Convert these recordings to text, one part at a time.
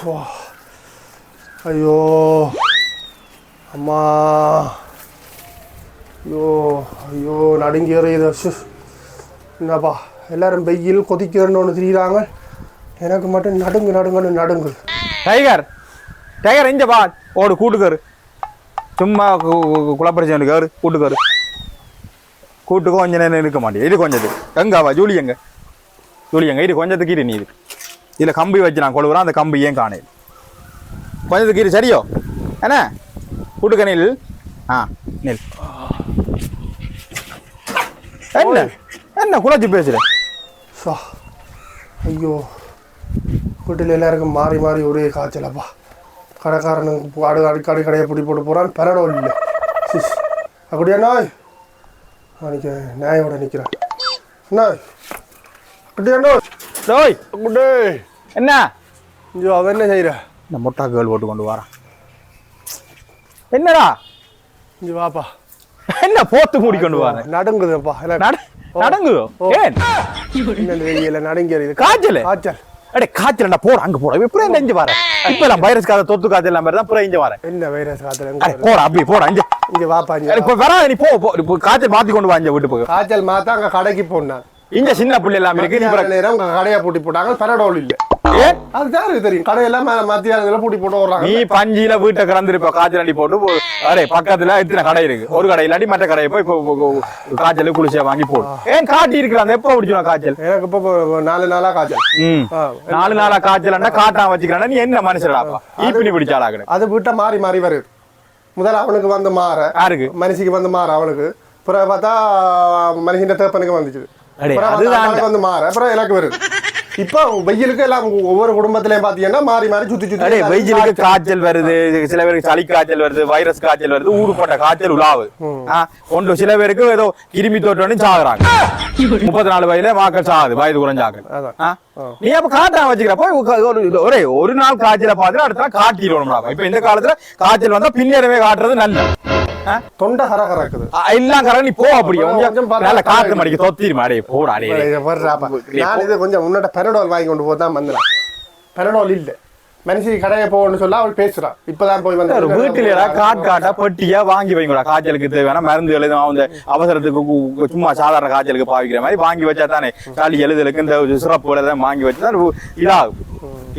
வா. ஐயோ அம்மா ஐயோ ஐயோ நடுங்கி எறியுது ஷு. என்னப்பா எல்லாரும் வெயில் கொதிக்கிறன்னு ஒன்று தெரியுறாங்க எனக்கு மட்டும் நடுங்கு நடுங்கன்னு நடுங்கு டைகர் டைகர் இங்க பா ஓடு கூட்டுக்காரு சும்மா குழப்பரிச்சு கேரு கூட்டுக்காரு கூட்டு கொஞ்ச நேரம் இருக்க மாட்டேன் இது கொஞ்சது எங்காவா ஜூலி எங்க ஜூலி எங்க இது கொஞ்சத்துக்கு இது நீ இது இதுல கம்பி வச்சு நான் கொழுவுறேன் அந்த கம்பி ஏன் காணேன்? கொஞ்சத்துக்கு இரு சரியோ? என்ன? கூட்டுக்க நில். ஆ நில். என்ன? என்ன குழச்சி பேசுற? சா ஐயோ. வீட்டில் எல்லாருக்கும் மாறி மாறி ஒரே காய்ச்சலப்பா. கடைக்காரனுக்கு அடு அடிக்கடி கடையை பிடி போட்டு போகிறான் பெரடோ இல்லை சிஸ் அப்படியா நாய்? அன்னைக்கு நாயோட நிற்கிறான் நாய் அப்படியா நாய்? டோய் அப்படியே என்ன? ஐயோ என்ன செய்கிற இந்த முட்டா கேள் போட்டு கொண்டு வாரான் என்னடா? இங்கே வாப்பா. என்ன போத்து மூடி கொண்டு வாரேன் நடுங்குதுப்பா. நடங்குதோ ஏன்? வெயில நடுங்கி எறியுது. காய்ச்சல்? காய்ச்சல். அடே காய்ச்சல் போட அங்க போட. இப்ப இங்க வரேன் இப்ப எல்லாம் வைரஸ் காத தொத்து காய்ச்சல் எல்லாம் தான் புற இங்க வரேன் என்ன வைரஸ் காய்ச்சல் எங்க போட அப்படி போட இங்க. இங்கே வாப்பா இங்கே இப்ப வராத நீ போ காய்ச்சல் மாத்தி கொண்டு வா இங்க வீட்டு போக காய்ச்சல் மாத்தா அங்கே கடைக்கு போனான் இங்க சின்ன பிள்ளை எல்லாம் இருக்கு. நேரம் கடையை பூட்டி போட்டாங்க. பெரடோல் இல்லை. அது யாருக்கு தெரியும். கடையெல்லாம் மே- மத்தியான நேரம் பூட்டி போட்டு வர்றாங்க. நீ பஞ்சில வீட்டை கறந்துருப்ப காய்ச்சல் அடி போட்டு அடே பக்கத்துல எத்தனை கடை இருக்கு. ஒரு கடை இல்லாட்டி மற்ற கடையை போய் காய்ச்சல் குளிச்சா வாங்கி போடு ஏன் காட்டி இருக்கிறான்? எப்போ பிடிச்சிடும் காய்ச்சல்? எனக்கு இப்போ நாலு நாளா காய்ச்சல். நாலு நாளா காய்ச்சலன்னா காட்டாம வச்சுக்கிறான்? நீ என்ன மனுஷடாப்பா ஈப்பினி பிடிச்சாளா கிட்ட அது விட்ட மாறி மாறி வருது முதல்ல அவனுக்கு வந்து மாற. யாருக்கு? மனுஷிக்கு வந்து மாற அவனுக்கு. பிறகு பார்த்தா மனுஷன் தேப்பனுக்கு வந்துச்சு. வந்து மாற அப்புறம் எனக்கு இப்போ வெயிலுக்கு எல்லாம் ஒவ்வொரு குடும்பத்திலயும் பாத்தீங்கன்னா மாறி மாறி சுத்தி சுத்தி வெயிலுக்கு காய்ச்சல் வருது சில பேருக்கு சளி காய்ச்சல் வருது வைரஸ் காய்ச்சல் வருது ஊருப்பட்ட காய்ச்சல் உலாவு. ஒன்று சில பேருக்கு ஏதோ கிருமி தொட்டு சாகுறாங்க. முப்பத்தி நாலு வயதுல மாக்கள் சாகுது வயது குறைஞ்சாக்கள்? நீ அப்ப காட்டா வச்சுக்கிற போய் உக்க- ஒரு- ஒரே ஒரு நாள் காய்ச்சல பார்த்துட்டு அடுத்த நாள் காட்டிடுவோம் இப்ப இந்த காலத்துல காய்ச்சல் வந்தா பின்னரவே காட்டுறது நல்ல ஆ? தொண்டை கர கறக்குது எல்லாம் கர நீ போ அப்படி. கொஞ்சம் கொஞ்சம் பாரு. நல்ல காத்து மடிக்க தொத்திருமா அடே போடா அடே. நான் இது கொஞ்சம் உன்னோட பெரடோல் வாங்கி கொண்டு போதான் வந்தேன். பெரடோல் இல்ல. மனுஷி கடையை போகணும்னு சொல்ல அவள் பேசுறான் இப்பதான் போய் வந்து வீட்டுல காட் காட்டா பெட்டியா வாங்கி வைங்களா காய்ச்சலுக்கு தேவையான மருந்து எழுதும் அந்த அவசரத்துக்கு சும்மா சாதாரண காய்ச்சலுக்கு பாவிக்கிற மாதிரி வாங்கி வச்சா தானே. களி எழுதலுக்கு இந்த சிறப்பு எல்லாம் வாங்கி வச்சா இதாகும்.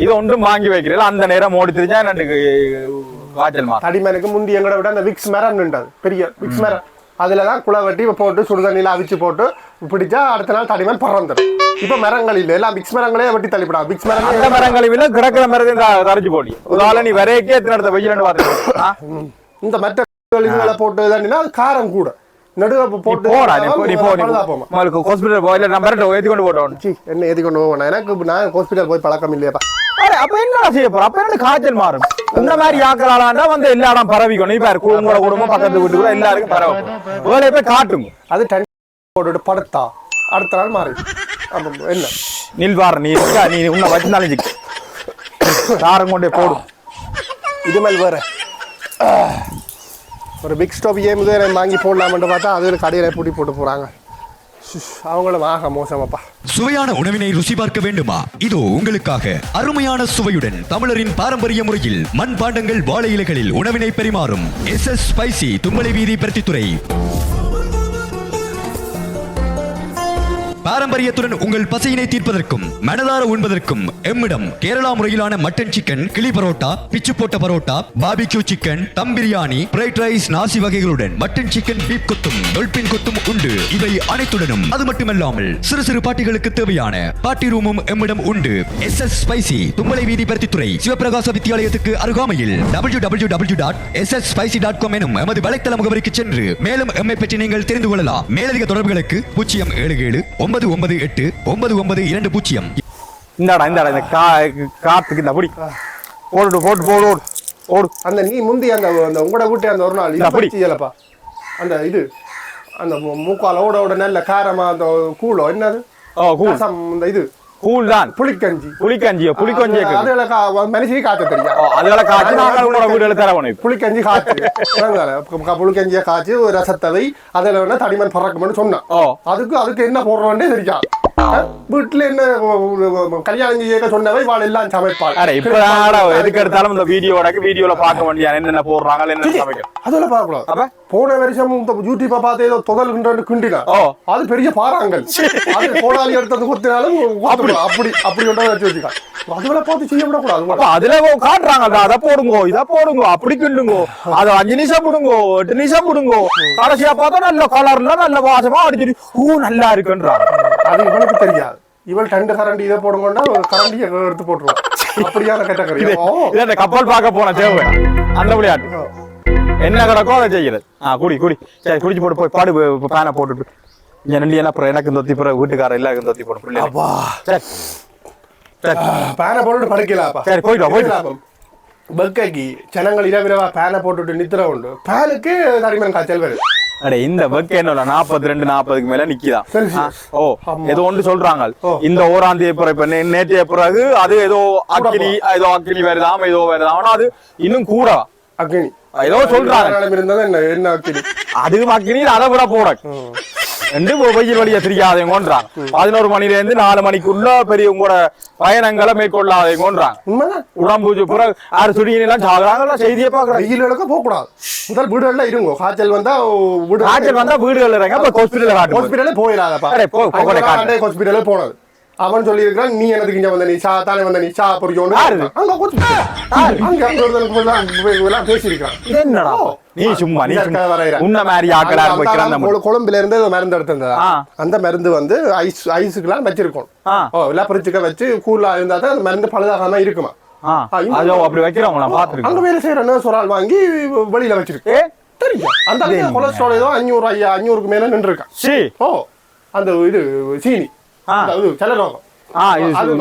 இது ஒன்றும் வாங்கி வைக்கிறீங்களா அந்த நேரம் ஓடி தெரிஞ்சா எனக்கு மாறும் தடிமனுக்கு முந்தி எங்கட விட அந்த விக்ஸ் மரம் நின்றது பெரிய விக்ஸ் மரம் அதுல தான் குளை வெட்டி போட்டு சுடுதண்ணில அவிச்சு போட்டு பிடிச்சா அடுத்த நாள் தடிமன் பறந்துடும் இப்ப மரங்கள் இல்ல எல்லாம் விக்ஸ் மரங்களே வெட்டி தள்ளிவிடா விக்ஸ் அந்த மரங்களே மரங்களை விட கிடக்கிற மரத்தை தரைச்சு போடி. உதாரணம் நீ வரைக்கே எத்தனை இடத்த பார்த்து ம். இந்த மற்ற இதுகளை போட்டு தண்ணினா அது காரம் கூட. நடுவே போட்டு போடா நீ போ உங்களுக்கு ஹாஸ்பிட்டல் போ. இல்ல ஏத்தி கொண்டு போட்டோம் என்ன ஏத்தி கொண்டு போவேன் எனக்கு நான் ஹாஸ்பிட்டல் போய் பழக்கம் இல்லையாப்பா. அப்ப என்ன செய்ய போற அப்ப என்ன காய்ச்சல் மாறும் இந்த மாதிரி ஆக்கலாண்டா வந்து எல்லா இடம் பரவிக்கணும் இப்ப உங்களோட குடும்பம் பக்கத்து வீட்டு கூட எல்லாருக்கும் பரவும் வேலையை போய் காட்டுங்க அது போட்டுட்டு படுத்தா அடுத்த நாள் மாறி என்ன நில்வார நீ இருக்கா நீ உன்னை வச்சிருந்தாலும் சாரம் கொண்டே போடும் இது மேல் வேற ஒரு பிக் ஸ்டோப் முதல் வாங்கி போடலாம்னு பார்த்தா அது கடையில் பூட்டி போட்டு போகிறாங்க அவங்களும் ஆக மோசமாப்பா. சுவையான உணவினை ருசி பார்க்க வேண்டுமா? இதோ உங்களுக்காக அருமையான சுவையுடன் தமிழரின் பாரம்பரிய முறையில் மண் பாண்டங்கள் வாழை இலைகளில் உணவினை பரிமாறும் எஸ் எஸ் ஸ்பைசி தும்பளை வீதி பருத்தித்துறை. பாரம்பரியத்துடன் உங்கள் பசையினை தீர்ப்பதற்கும் மனதார உண்பதற்கும் எம்மிடம் கேரளா முறையிலான மட்டன் சிக்கன் கிளி பரோட்டா பிச்சு போட்ட parotta barbecue chicken dum biryani fried rice நாசி வகைகளுடன் மட்டன் சிக்கன் பீப் கொத்தும் டொல்பின் கொத்தும் உண்டு. இவை அனைத்துடனும் அது மட்டுமல்லாமல் சிறு சிறு பாட்டிகளுக்கு தேவையான பாட்டி ரூமும் எம்மிடம் உண்டு. எஸ் எஸ் ஸ்பைசி தும்பலை வீதி பருத்தித்துறை சிவபிரகாச வித்தியாலயத்துக்கு அருகாமையில் W W W dot S S spicy dot com எனும் எமது வலைத்தள முகவரிக்கு சென்று மேலும் எம்மை பற்றி நீங்கள் தெரிந்து கொள்ளலாம். மேலதிக தொடர்புகளுக்கு பூஜ்ஜியம் ஏழு ஏழு ஒன்பது ஒன்பது எட்டு ஒன்பது ஒன்பது இரண்டு பூஜ்ஜியம். இந்தாடா இந்தாடா இந்த கா காத்துக்கு இந்த அப்படி போடு போட்டு போடு ஓடு ஓடு அந்த நீ முந்தி அந்த அந்த உங்களோட வீட்டு அந்த ஒரு நாள் இந்த அப்படி. செய்யலப்பா அந்த இது அந்த மூக்கால ஓட ஓட நல்ல காரமா அந்த கூழோ என்னது? ஓ ரசம், இந்த இது. கூல் தான் புளிக்கஞ்சி. புளிக்கஞ்சியோ புளிக்கஞ்சியோ அதுல கா- மனுஷிக்கு காய்ச்ச தெரியும் அதுகளை காய்ச்சி நாங்கள் உங்களோட வீடுகளை தரவணும் இப்போ. புளிக்கஞ்சி காய்ச்சி இறங்கால. க- க- புளிக்கஞ்சியை காய்ச்சி ஒரு ரசத்தவை அதில் வேணா தடிமன் பறக்கும்னு சொன்னான். ஓ. அதுக்கு அதுக்கு என்ன போடுறோன்னே தெரியும் வீட்டுல என்ன கல்யாணம் செய்ய சொன்னவை வாழ் எல்லாம் சமைப்பாள். அட இப்ப எதுக்கு எடுத்தாலும் இந்த வீடியோட வீடியோல பார்க்க வேண்டிய என்னென்ன போடுறாங்க என்ன சமைக்கும் அதெல்லாம் பார்க்கக்கூடாது. அப்ப? போன வருஷம் இந்த யூடியூப்பை பார்த்து ஏதோ கிண்டு கிண்டினா. அது பெரிய பாறாங்கல் அது கோடாலி எடுத்து வந்து குத்தினாலும் அப்படி. அப்படி அப்படி ஒன்றா வச்சு வச்சுக்கா அதுவெல்லாம் பார்த்து செய்ய விடக்கூடாது அதுல காட்டுறாங்க. அதை போடுங்க இதை போடுங்க அப்படி கிண்டுங்கோ. அது அஞ்சு நிமிஷம் போடுங்கோ எட்டு நிமிஷம் போடுங்க கடைசியா பார்த்தா நல்ல கலர்ல நல்ல வாசமா அடிச்சிட்டு ஊ நல்லா இருக்குன்றாங்க. அது இவனுக்கு தெரியாது. இவள் ரெண்டு கரண்டி இதை போடுங்கன்னா ஒரு கரண்டியை எடுத்து போட்டுருவான் அப்படியான கேட்டகரி கப்பல் பார்க்க போன தேவை. அந்த விளையாட்டு. என்ன கிடக்கோ அதை செய்யறது. ஆ குடி குடி. சரி குடிச்சு போட்டு போய் பாடு பேனை போட்டுட்டு. இங்க நெல்லி என்ன அப்புறம் எனக்கு தொத்தி பிறகு வீட்டுக்காரர் எல்லாருக்கும் தொத்தி போடும் பிள்ளை சரி. பேனை போட்டுட்டு படுக்கலாப்பா சரி, போயிட்டு போயிட்டு வா. பக்கைக்கு ஜனங்கள் இரவிரவா பேனை போட்டுட்டு நித்திர உண்டு. பேனுக்கு தடிமன் காய்ச்சல் வருது. அடே இந்த வெக்க என்ன நாற்பத்தி ரெண்டு நாற்பதுக்கு மேல நிக்கிதான். ஆ, ஓ ஏதோ ஒன்று சொல்றாங்க. இந்த ஓராம் தேதி பிறகு நேற்றைய பிறகு அது ஏதோ அக்கினி ஏதோ அக்கினி வருதாம் ஏதோ வருதாம். ஆனா அது இன்னும் கூட. அக்னி ஏதோ சொல்றாங்க. என்ன அதுவும் அக்கினி அதை விட போட. ரெண்டு வெயில் வழிய திரிக்காதவங்கன்றாங்க பதினோரு மணில இருந்து நாலு மணிக்குள்ள பெரியவங்களோட பயணங்களை மேற்கொள்ளாதவங்கன்றாங்க உண்மைதான். உடம்பு பிறகு ஆறு சுடியின் எல்லாம் சாகுறாங்க செய்தியை பாக்குறாங்க வெயில் எடுக்க போக கூடாது முதல் வீடுகள்ல இருங்க. காய்ச்சல் வந்தா வீடு காய்ச்சல் வந்தா வீடுகள் அப்ப ஹாஸ்பிட்டல் ஹாஸ்பிட்டலே போயிடாதப்பா. ஹாஸ்பிட்டலே போனது. அவன் சொல்லி இருக்கிறான் நீ எனக்கு இங்க வந்த நீ சா தானே வந்த நீ சா பொறிக்கணும் யாரு? அங்க. அங்க பேசியிருக்கான் என்னடா? நீ சும்மா நீ. உன்ன மாதிரி ஆக்கடா அந்த- வைக்கிற அந்த அந்த கொழு- கொழும்புல இருந்து மருந்து எடுத்திருந்ததா? ஆ. அந்த மருந்து வந்து ஐஸ் ஐஸுக்கெல்லாம் வச்சிருக்கோம். ஓ எல்லாம் பிரிச்சுக்க வச்சு கூலா இருந்தா தான் அந்த மருந்து பழுதாகாம இருக்குமா? அதோ அப்படி வைக்கிறவங்க நான் அங்க வேலை செய்யற நர்ஸ் ஒரு ஆள் வாங்கி வெளியில வச்சிருக்கு. தெரியும். அந்த கொலஸ்ட்ரால் ஏதோ அஞ்சூறு ஐயா அஞ்சூறுக்கு மேல நின்று இருக்கான் சி. ஓ அந்த இது சீனி.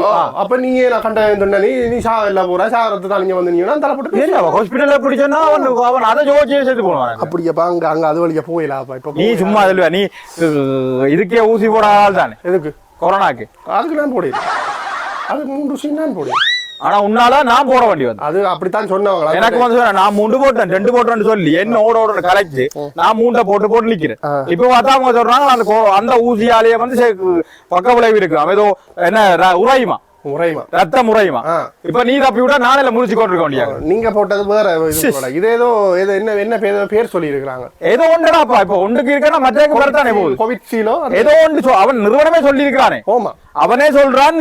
ஓ, ஆ. அப்ப நீங்க நான் கண்ட சொன்ன நீ நீ சா இல்ல போற? சாகரத்து தான் நீங்க வந்து நீங்க தலை போட்டு ஏன் அவன் ஹாஸ்பிட்டல்ல பிடிச்சோன்னா அவன் அவன் அதை யோசிச்சு சேர்த்து போடுவான் அப்படியப்பா அங்க அங்க அது வழியா போயிடலாம் இப்ப நீ சும்மா அதில் நீ இதுக்கே ஊசி போட ஆள் தானே. எதுக்கு? கொரோனாக்கு. அதுக்கு நான் போடுறேன் அது மூன்று சீன் நான் போடுறேன் ஆனா உன்னால நான் போட வேண்டி வந்து அது அப்படித்தான் சொன்னவங்களா? எனக்கு வந்து நான் மூண்டு போட்டேன் ரெண்டு போட்டேன்னு சொல்லி. என்ன ஓட ஓட கலைச்சு நான் மூண்டை போட்டு போட்டு நிக்கிறேன். இப்ப பார்த்தா அவங்க சொல்றாங்க அந்த அந்த ஊசியாலேயே வந்து பக்க விளைவு இருக்கு. அவன் ஏதோ என்ன ர- உறையுமா ரத்தம் உறையுமா. இப்ப நீ தப்பி விட்டா நானே முடிச்சு கொண்டிருக்க வேண்டிய நீங்க போட்டது வேற இது ஏதோ ஏதோ என்ன என்ன பேர் பேர் சொல்லி இருக்கிறாங்க ஏதோ ஒன்றுடாப்பா இப்ப ஒன்றுக்கு இருக்கா மற்றக்கு வரத்தானே போகுது. கோவிட் சீலோ ஏதோ ஒன்று அவன் நிறுவனமே சொல்லி இருக்கிறானே ஓமா அவனே சொல்றான்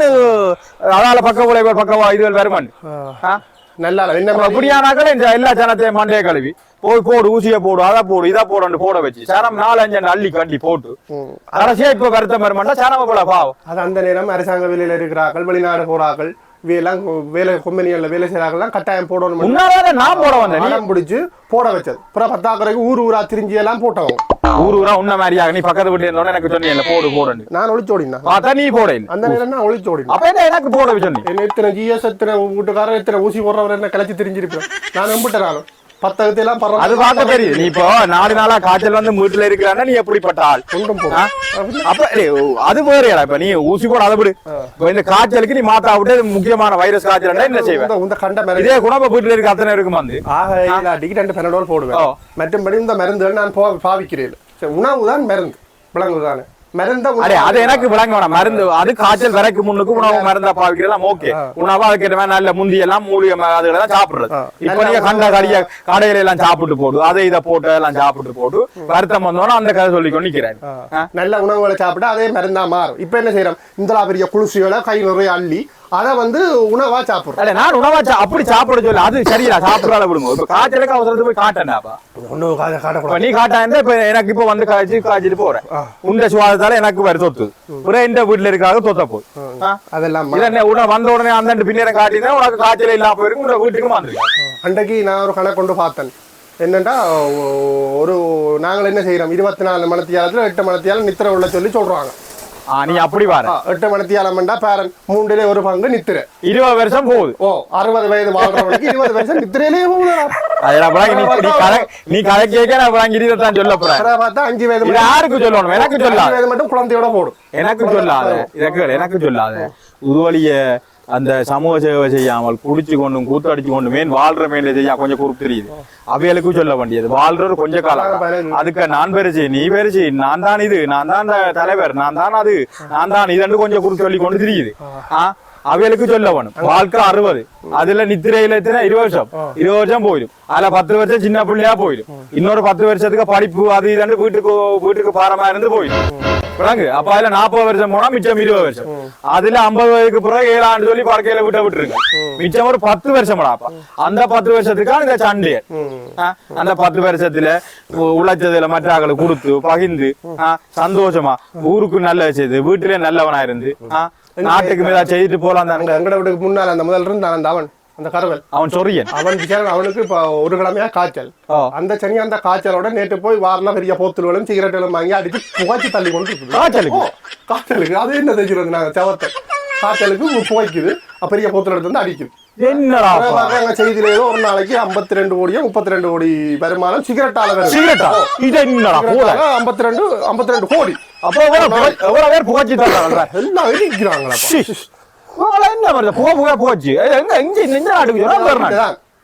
அதால பக்க விளைவுகள் பக்க இதுகள் வருமான். நல்லா அப்படியானாக்கள் எல்லா ஜனத்தையும் மண்டைய கழுவி. போய் போடு ஊசியை போடு அதை போடு இதை போடு போட வச்சு சரம் நாலஞ்சு அள்ளி கட்டி போட்டு. கடைசியா இப்ப வருத்தம் வருமாட்டா சரம போல பாவம் அது அந்த நேரம் அரசாங்க வேலையில இருக்கிறார்கள் வெளிநாடு போறார்கள் வேலாம் வேலை கொம்பனிகள்ல வேலை செய்யறாங்கலாம் கட்டாயம் போடணும் முன்னாலே நான் போட வந்தேன் நீ? அடம் பிடிச்சு போட வச்சது. அப்புறம் பத்தாக்குறைக்கு ஊர் ஊரா திரிஞ்சு எல்லாம் போட்டவங்க ஊர் ஊரா உன்ன மாதிரியாக நீ பக்கத்து வீட்டுல இருந்தோட எனக்கு சொன்னீங்க போடு போடுன்னு. நான் ஒளிச்சோடினா பார்த்தா நீ போட அந்த நேரம் நான் ஒளிச்சோடினா. அப்ப என்ன எனக்கு போட சொன்னி என்ன இத்தனை ஜிஎஸ் எத்தனை வீட்டுக்காரர் எத்தனை ஊசி போடுறவர் என்ன கிளச்சி தெரிஞ்சிருப்பேன் நான் நம்பிட்டேன் நானும். பத்தகத்தை எல்லாம் பரவ அது பார்க்க தெரியுது. நீ இப்போ நாலு நாளா காய்ச்சல் வந்து வீட்டுல இருக்கிறான்னா நீ எப்படிப்பட்ட ஆள் அப்ப அது வேறையாடா இப்ப நீ ஊசி போட அதை விடு. இப்ப இந்த காய்ச்சலுக்கு நீ மாத்தா விட்டு முக்கியமான வைரஸ் காய்ச்சல் என்ன செய்வேன் இந்த- கண்ட மருந்து இதே வீட்டுல இருக்க அத்தனை இருக்கும் வந்து. ஆக இல்லாட்டிக்கு ரெண்டு பெனடோல் போடுவேன். மற்றும்படி இந்த மருந்துகள் நான் பாவிக்கிறேன். உணவு தான் மருந்து. விலங்கு தானே. அது எனக்கு விளங்க வேணாம். மருந்து அது காய்ச்சல் வரைக்கு முன்னுக்கு உணவு மருந்தா பாவிக்கிறதெல்லாம் ஓகே. உணவு மாதிரி நல்ல முந்தி எல்லாம் மூலிகை ம- அதுகளை தான் சாப்பிடுறது. இப்ப நீங்க கண்ட கடிய கடையில எல்லாம் சாப்பிட்டு போடு. அதை இதை போட்டு எல்லாம் சாப்பிட்டு போட்டு வருத்தம் வந்தோன்னா அந்த கதை சொல்லிக்கொண்டு நிக்கிறேன்? நல்ல உணவுகளை சாப்பிட்டா அதே மருந்தா மாறும். இப்ப என்ன செய்யறோம்? இந்த பெரிய குளிர்ச்சிகளை கை நிறைய அள்ளி அதை வந்து உணவா சாப்பிடுறோம். நான் உணவா அப்படி சாப்பிட சொல்லு அது சரியா சாப்பிடாத விடுங்க. இப்ப காய்ச்சலுக்கு அவசரத்துக்கு போய் காத இப்ப காட்டக்கூடாது. நீ காட்டாயிருந்தா இப்ப எனக்கு இப்ப வந்து காய்ச்சி காய்ச்சிட்டு போறேன். உண்ட சுவாதத்தால எனக்கு வர சொத்து. ஒரே இந்த வீட்டுல இருக்காங்க தொத்த? அதெல்லாம் என்ன உடனே வந்த உடனே அந்த பின்னேரம் காட்டினா உனக்கு காய்ச்சல் இல்லாம போயிருக்கு உங்க வீட்டுக்கு வந்துருக்கு அன்றைக்கு நான் ஒரு கணக்கு கொண்டு பார்த்தேன். என்னண்டா ஒ- ஒரு நாங்கள் என்ன செய்யறோம் இருபத்தி நாலு மணத்தியாலத்துல எட்டு மணத்தியாலம் நித்திர உள்ள சொல்லி சொல்றாங்க. ஆ, நீ அப்படி பாரு ஆ, எட்டு மணத்தியாலம்டா பேரன். மூன்றிலே ஒரு பங்கு நித்திர. இருபது வருஷம் போகுது. ஓ அறுபது வயது வாழ்றவனுக்கு இருபது வயசு நித்திரையிலேயே அப்புறம் நீ நீ கதை நீ கதை கேட்க நான் சொல்ல போறேன் பார்த்தா அஞ்சு வயது யாருக்கு சொல்லணும்? எனக்கு சொல்லாத. மட்டும் குழந்தையோட போடும் எனக்கு சொல்லாத. எனக்கு சொல்லாத. உருவலிய அந்த சமூக சேவை செய்யாமல் குடிச்சு கொண்டும் கூத்தடிச்சு கொண்டு மேன் வாழ்ற மேல செய்ய கொஞ்சம் குறுக்கு தெரியுது. அவைகளுக்கும் சொல்ல வேண்டியது வாழ்றது கொஞ்ச காலம். அதுக்கு நான் பெருசு நீ பெருசு நான் தான் இது நான் தான் தலைவர் நான் தான் அது நான் தான் இதுன்னு கொஞ்சம் குறுக்கு சொல்லி கொண்டு தெரியுது அவைகளுக்கு சொல்ல வேணும். வாழ்க்கை அறுபது. அதுல நித்திரையில எத்தனை? இருபது வருஷம். இருபது வருஷம் போயிடும். அதுல பத்து வருஷம் சின்ன பிள்ளையா போயிடும். இன்னொரு பத்து வருஷத்துக்கு படிப்பு அது இதுன்னு வீட்டுக்கு வீட்டுக்கு பாரமா இருந்து போயிடும். விளங்கு அப்ப அதுல நாற்பது வருஷம் போனா மிச்சம் இருபது வருஷம். அதுல ஐம்பது வயதுக்கு பிறகு ஏழு ஆண்டு சொல்லி பறக்கையில விட்ட விட்டுருங்க மிச்சம் ஒரு பத்து வருஷம் அப்ப. அந்த பத்து வருஷத்துக்கான இந்த சண்டையர் அந்த பத்து வருஷத்துல உழைச்சதுல மற்ற ஆக்களை கொடுத்து பகிர்ந்து சந்தோஷமா ஊருக்கு நல்ல செய்து வீட்டுல நல்லவனா இருந்து நாட்டுக்கு மேல செய்துட்டு போலாம் தானே எங்கட முன்னால அந்த முதல்ல இருந்தான் அந்த அவன். அந்த கருவல். அவன் சொரியன். அவன் அவனுக்கு இப்போ ஒரு கிழமையா காய்ச்சல். அந்த சனி அந்த காய்ச்சலோட நேற்று போய் வாரில் பெரிய போத்துகளும் சிகரெட்டுகளும் வாங்கி அடிச்சு புகைச்சு தள்ளி கொண்டு இருக்குது. காய்ச்சலுக்கு? காய்ச்சலுக்கு. அது என்ன தெரிஞ்சுறது நாங்க செவத்தை? காய்ச்சலுக்கு புகைக்குது. அப்ப பெரிய போத்துல எடுத்து வந்து அடிக்குது. என்னடா செய்தியில ஏதோ ஒரு நாளைக்கு 52 ரெண்டு கோடியோ முப்பத்தி ரெண்டு கோடி வருமானம் சிகரெட்டால வருது சிகரெட்டா இது என்னடா போல? ஐம்பத்தி ரெண்டு ஐம்பத்தி ரெண்டு கோடி. அப்போ எவ்வளவு பேர் புகைச்சு எல்லாம் இடிக்கிறாங்களா உங்களை என்ன வருது? புகை புகை போச்சு எங்க எங்க இந்த நாட்டுக்கு.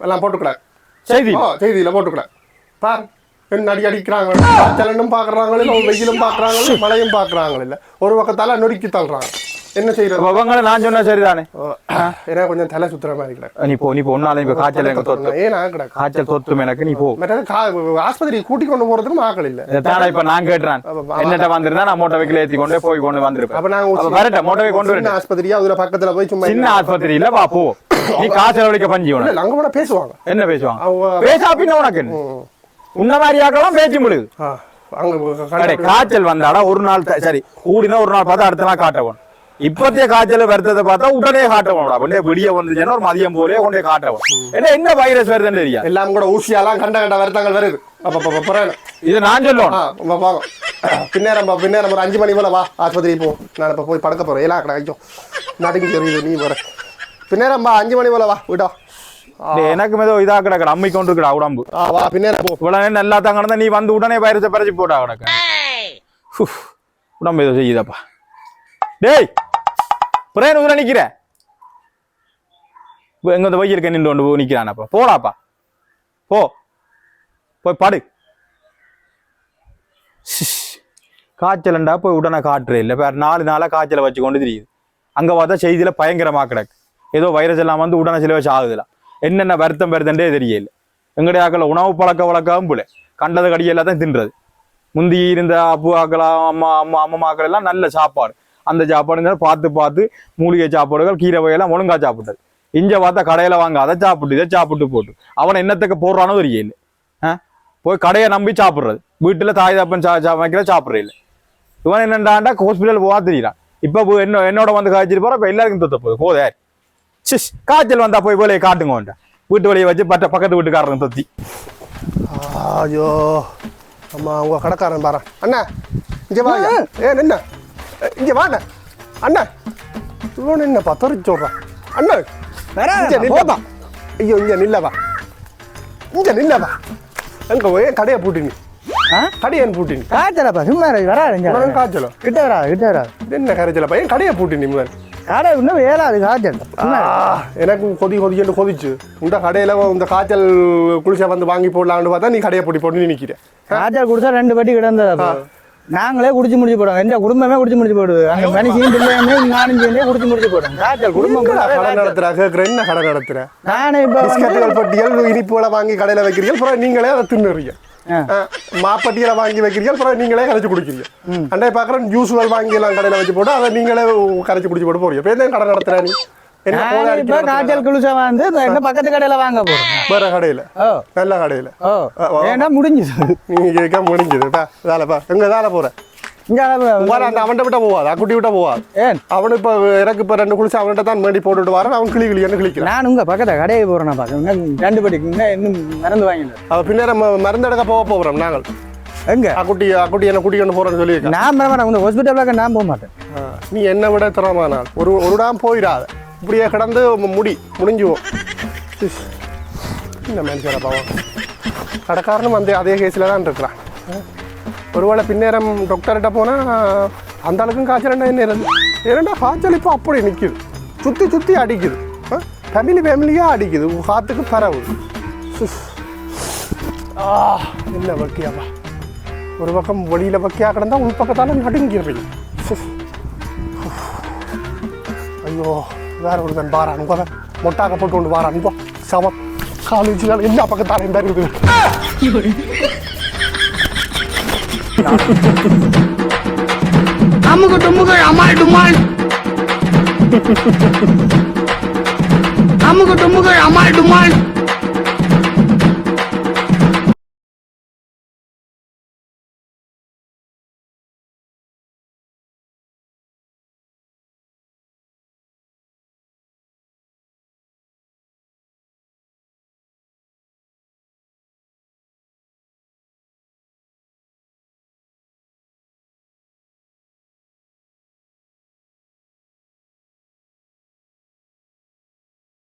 எல்லாம் போட்டுக்கூடாது செய்தி செய்தியில. போட்டுக்கூடாது பார். என்ன அடி அடிக்கிறாங்க. காய்ச்சலனும் பாக்குறாங்க வெயிலும் பாக்குறாங்க மழையும் பாக்குறாங்க இல்ல. ஒரு பக்கத்தால நொறுக்கி தள்ளுறாங்க. என்ன செய்யறது? அவங்களை நான் சொன்னா சரிதானே? ஏன்னா கொஞ்சம் தலை சுத்துற மாதிரி கிடக்கு. நீ போ நீ போ ஒன்னாலும் இப்ப காய்ச்சல் எனக்கு தொத்து ஏன் நான் கிடக்கு. காய்ச்சல் தொத்தும் எனக்கு நீ போ. ஆஸ்பத்திரி கூட்டி கொண்டு போறதுக்கும் ஆக்கள் இல்ல. தானே இப்ப நான் கேட்டுறேன். என்னட்ட வந்திருந்தா நான் மோட்டர் வெக்கில ஏத்தி கொண்டு போய் கொண்டு வந்திருப்பேன். அப்ப அப்ப வரட்ட மோட்டர் வை கொண்டு வரேன் ஆஸ்பத்திரியா? அதுல பக்கத்துல போய் சும்மா சின்ன ஆஸ்பத்திரி இல்ல வா போ. நீ காய்ச்சல் வலிக்க பஞ்சி உனக்கு. அங்க கூட பேசுவாங்க. என்ன பேசுவாங்க? பேசா பின்ன உனக்கு. உன்ன மாதிரி ஆக்கலாம் பேச்சு முழுது காய்ச்சல் வந்தாடா ஒரு நாள் சரி கூடினா ஒரு நாள் பார்த்தா அடுத்த நாள் காட்டவன் இப்பத்திய காய்ச்சல் வருத்தத்தை பார்த்தா உடனே காட்டவன் கொண்டே விடிய வந்துச்சுன்னா ஒரு மதியம் போலே கொண்டே காட்டவன் என்ன என்ன வைரஸ் வருதுன்னு தெரியாது எல்லாம் கூட ஊசியாலாம் கண்ட கண்ட வருத்தங்கள் வருது அப்ப அப்ப புறேன் இது நான் வாங்க பின்னேரம் பின்னேரம் ஒரு அஞ்சு மணி போல வா ஆஸ்பத்திரி போ நான் இப்ப போய் படுக்க போறேன் கடை ஐயோ நடுங்கி தெரியுது நீ போற பின்னேரம் வா அஞ்சு மணி போல வா விடா எனக்கு ஏதோ இதா கிடக்கட அம்மி கொண்டு இருக்கடா உடம்பு ஆ வா பின்னேரம் போ இவ்வளவு நேரம் நல்லா தான் கிடந்தா நீ வந்து உடனே வைரஸை பறிச்சு போட்டா கிடக்க உடம்பு ஏதோ செய்யுதப்பா டேய் பிரேன் உதுல நிக்கிற? எங்க இந்த வெயில் நின்று கொண்டு போய் நிக்கிறானப்பா போடாப்பா போ. போய் படு. சிஷ். காய்ச்சலண்டா போய் உடனே காட்டுறே இல்லை வேற நாலு நாளா காய்ச்சலை வச்சு கொண்டு தெரியுது. அங்க பார்த்தா செய்தியில் பயங்கரமா கிடக்கு. ஏதோ வைரஸ் எல்லாம் வந்து உடனே சில வச்சு ஆகுதுலாம் என்னென்ன வருத்தம் வருத்தண்டே தெரியல. எங்களுடைய ஆக்கள் உணவு பழக்க வழக்கம் போல. கண்டது கடியெல்லாம் தான் தின்றது. முந்தி இருந்த அப்பு ஆக்களா அம்மா அம்மா அம்மா ஆக்கள் எல்லாம் நல்ல சாப்பாடு. அந்த சாப்பாடு பார்த்து பார்த்து மூலிகை சாப்பாடுகள் கீரை வகையெல்லாம் ஒழுங்கா சாப்பிட்டது. இங்க பார்த்தா கடையில வாங்க அதை சாப்பிட்டு இதை சாப்பிட்டு போட்டு. அவன் என்னத்துக்கு போடுறானோ தெரியல. ஆ? போய் கடையை நம்பி சாப்பிடுறது. வீட்டுல தாய் தப்பன் சா சமைக்கிற சாப்பிடுறது இல்லை. இவன் என்னண்டாண்டா ஹாஸ்பிட்டல் போவா தெரியறான். இப்ப என்ன என்னோட வந்து காய்ச்சிட்டு போற இப்ப எல்லாருக்கும் தொத்த போகுது. போதே? சிஸ் காய்ச்சல் வந்தா போய் வேலையை காட்டுங்க வீட்டு வழியை வச்சு பட்ட பக்கத்து வீட்டுக்காரன் தொத்தி. ஐயோ அம்மா உங்க கடைக்காரன் பாரு. அண்ணா இங்க ஏ நின்ன இங்க வாண்ண அண்ணா இவன் என்ன பத்தரிச்சு சொல்றான் அண்ணா இங்க நில்லப்பா ஐயோ இங்க நில்லவா? இங்க நில்லவா? எங்க போய் கடையை பூட்டி நீ ஆ? கடையை பூட்டி நீ காய்ச்சலப்பா சும்மா வராது காய்ச்சலோ? கிட்ட வராது கிட்ட வராது இது என்ன கரைச்சல பையன் கடையை பூட்டி நீ முதல் கடை இன்னும் ஏழாது காய்ச்சல். சும்மா இரு. ஆ, எனக்கு கொதி கொதிச்சுட்டு கொதிச்சு இந்த கடையில இந்த காய்ச்சல் குளிச்சா வந்து வாங்கி போடலாம்னு பார்த்தா நீ கடையை பூட்டி போட்டு நீ நிக்கிற. காய்ச்சல் குடிச்சா ரெண்டு பட்டி கிடந்தது நாங்களே குடிச்சு முடிச்சு போடுவோம் எந்த குடும்பமே குடிச்சு முடிச்சு போடுது. அங்க மனுஷன் பிள்ளையுமே நானும் சேர்ந்தே குடிச்சு முடிச்சு போடுவோம் காய்ச்சல் குடும்பம் கடை. நடத்துற? கேக்குற என்ன கடை நடத்துற? நானே இப்ப பிஸ்கட்டுகள் பட்டியல் இனிப்புகளை வாங்கி கடையில வைக்கிறீங்க அப்புறம் நீங்களே அதை தின்னுறீங்க. மாப்பட்டியலை வாங்கி வைக்கிறீங்க அப்புறம் நீங்களே கரைச்சு குடிக்கிறீங்க. அண்டை பாக்குறேன் ஜூஸ்கள் வாங்கி எல்லாம் கடையில வச்சு போட்டு அதை நீங்களே கரைச்சு குடிச்சு போட்டு போறீங்க. இப்போ என்ன கடை நடத்துற நீ? இப்ப காய்ச்சல் குளிச்சா வந்து இந்த பக்கத்து கடையில வாங்க போறோம் வேற கடையில ஓ நல்ல கடையில ஓ ஏன்னா முடிஞ்சுது நீங்க கேட்க முடிஞ்சது வேலைப்பா எங்க வேலை போற அவன்கிட்ட விட்ட போவாது அக்குட்டி விட்ட போவாது ஏன் அவனு இப்ப எனக்கு இப்ப ரெண்டு குளிச்சு அவன்கிட்ட தான் மேடி போட்டுட்டு வரேன் அவன் கிளி கிளின்னு கிளிக்கிறான் நான் உங்க பக்கத்துல கடையை போறேன் பாக்க ரெண்டு படிக்கு இன்னும் இன்னும் மறந்து வாங்கிட்டு அவன் பின்னேற ம- மருந்து எடுக்க போக போகிறோம் நாங்கள் எங்க அக்குட்டி அக்குட்டி என்ன கூட்டிக்கொண்டு போறேன்னு சொல்லியிருக்கேன் நான் இந்த ஹாஸ்பிட்டலுக்கு நான் போக மாட்டேன் நீ என்ன விட திறமானால் ஒரு ஒரு டாம் போயிடாத இப்படியே கிடந்து முடி முடிஞ்சுவோம். சிஸ். இந்த மனுஷரை பாவம். கடைக்காரனும் வந்து அதே கேஸில் தான் இருக்கிறான். ஒருவேளை பின்னேரம் டாக்டர்கிட்ட போனால் அந்த அளவுக்கும் காய்ச்சல் என்ன? இருந்து ஏன்னா காய்ச்சல் இப்போ அப்படி நிற்கிது சுற்றி சுற்றி அடிக்குது. ஃபேமிலி ஃபேமிலியாக அடிக்குது. காற்றுக்கு பரவு. சுஸ். ஆ என்ன வக்கியாப்பா ஒரு பக்கம் வழியில் வக்கியாக கிடந்தா உள் பக்கத்தால் நடுங்கிறீங்க சுஸ். ஐயோ. வேற ஒருத்தன் பாரு பாரா அனுப்ப. மொட்டாக்க போட்டு கொண்டு வார அனுப்போ. சமம் காலேஜில் எல்லா பக்கத்தாலும் இந்த இருக்குது. அமுகு டுமுகு அமால் டுமால். அமுகு டுமுகு அமால் டுமால்.